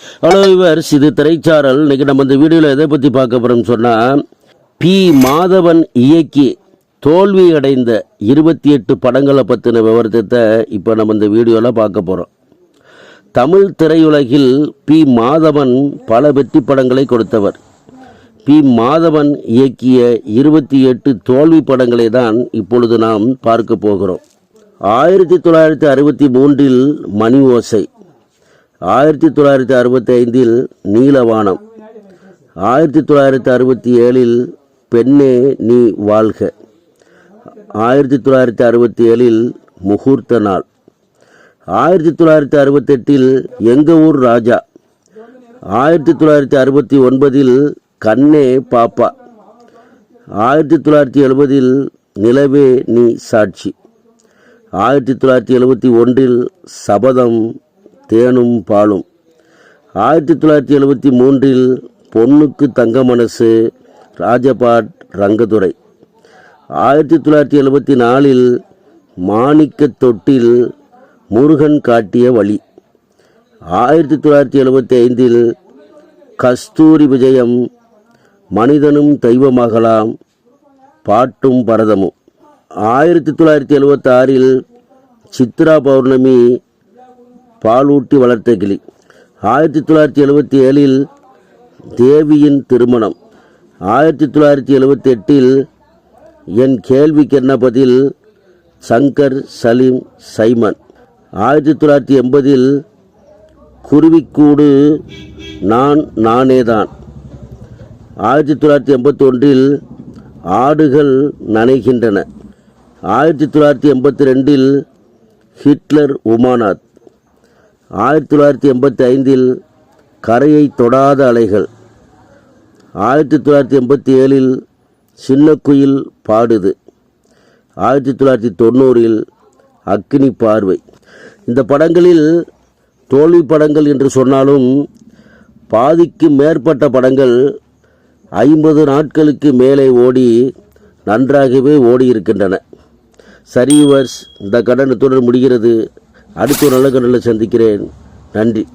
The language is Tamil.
ஹலோ இவர்ஸ் இது திரைச்சாரல். இன்றைக்கி நம்ம இந்த வீடியோவில் எதை பற்றி பார்க்க போகிறோம்னு சொன்னால் பி. மாதவன் இயக்கி தோல்வி அடைந்த இருபத்தி எட்டு படங்களை பற்றின விவரத்தை இப்போ நம்ம இந்த வீடியோவில் பார்க்க போகிறோம் தமிழ் திரையுலகில் பி. மாதவன் பல வெற்றி படங்களை கொடுத்தவர். பி. மாதவன் இயக்கிய இருபத்தி எட்டு தோல்வி படங்களை தான் இப்பொழுது நாம் பார்க்க போகிறோம். ஆயிரத்தி தொள்ளாயிரத்தி அறுபத்தி மூன்றில் மணி ஓசை. ஆயிரத்தி தொள்ளாயிரத்தி அறுபத்தி ஐந்தில் நீலவானம். ஆயிரத்தி தொள்ளாயிரத்தி அறுபத்தி ஏழில் பெண்ணே நீ வாழ்க. ஆயிரத்தி தொள்ளாயிரத்தி அறுபத்தி ஏழில் முகூர்த்த நாள். ஆயிரத்தி தொள்ளாயிரத்தி அறுபத்தெட்டில் எங்கள் ஊர் ராஜா. ஆயிரத்தி தொள்ளாயிரத்தி அறுபத்தி ஒன்பதில் கண்ணே பாப்பா. ஆயிரத்தி தொள்ளாயிரத்தி எழுபதில் நிலவே நீ சாட்சி. ஆயிரத்தி தொள்ளாயிரத்தி எழுபத்தி ஒன்றில் சபதம் தேனும் பாலும். ஆயிரத்தி தொள்ளாயிரத்தி எழுபத்தி மூன்றில் பொண்ணுக்கு தங்க மனசு ராஜபாட் ரங்கதுரை. ஆயிரத்தி தொள்ளாயிரத்தி எழுபத்தி நாலில் மாணிக்கத் தொட்டில் முருகன் காட்டிய வழி. ஆயிரத்தி தொள்ளாயிரத்தி எழுபத்தி ஐந்தில் கஸ்தூரி விஜயம் மனிதனும் தெய்வமாகலாம் பாட்டும் பரதமும். ஆயிரத்தி தொள்ளாயிரத்தி எழுபத்தாறில் சித்ரா பௌர்ணமி பாலூட்டி வளர்த்த கிளி. ஆயிரத்தி தொள்ளாயிரத்தி எழுபத்தி ஏழில் தேவியின் திருமணம். ஆயிரத்தி தொள்ளாயிரத்தி எழுபத்தி எட்டில் என் கேள்விக்கு என்ன பதில் சங்கர் சலீம் சைமன். ஆயிரத்தி தொள்ளாயிரத்தி எண்பதில் குருவிக்கூடு நான் நானேதான். ஆயிரத்தி தொள்ளாயிரத்தி எண்பத்தி ஒன்றில் ஆடுகள் நனைகின்றன. ஆயிரத்தி தொள்ளாயிரத்தி எண்பத்தி ரெண்டில் ஹிட்லர் உமானாத் ஆயிரத்தி தொள்ளாயிரத்தி எண்பத்தி ஐந்தில் கரையை தொடாத அலைகள். ஆயிரத்தி தொள்ளாயிரத்தி எண்பத்தி ஏழில் சின்ன குயில் பாடுது. ஆயிரத்தி தொள்ளாயிரத்தி தொண்ணூறில் அக்னி பார்வை. இந்த படங்களில் தோல்வி படங்கள் என்று சொன்னாலும் பாதிக்கு மேற்பட்ட படங்கள் ஐம்பது நாட்களுக்கு மேலே ஓடி நன்றாகவே ஓடி இருக்கின்றன சரி இந்த இந்த கடனத்துடன் முடிகிறது. அடுத்து ஒரு நல்ல சந்திக்கிறேன். நன்றி.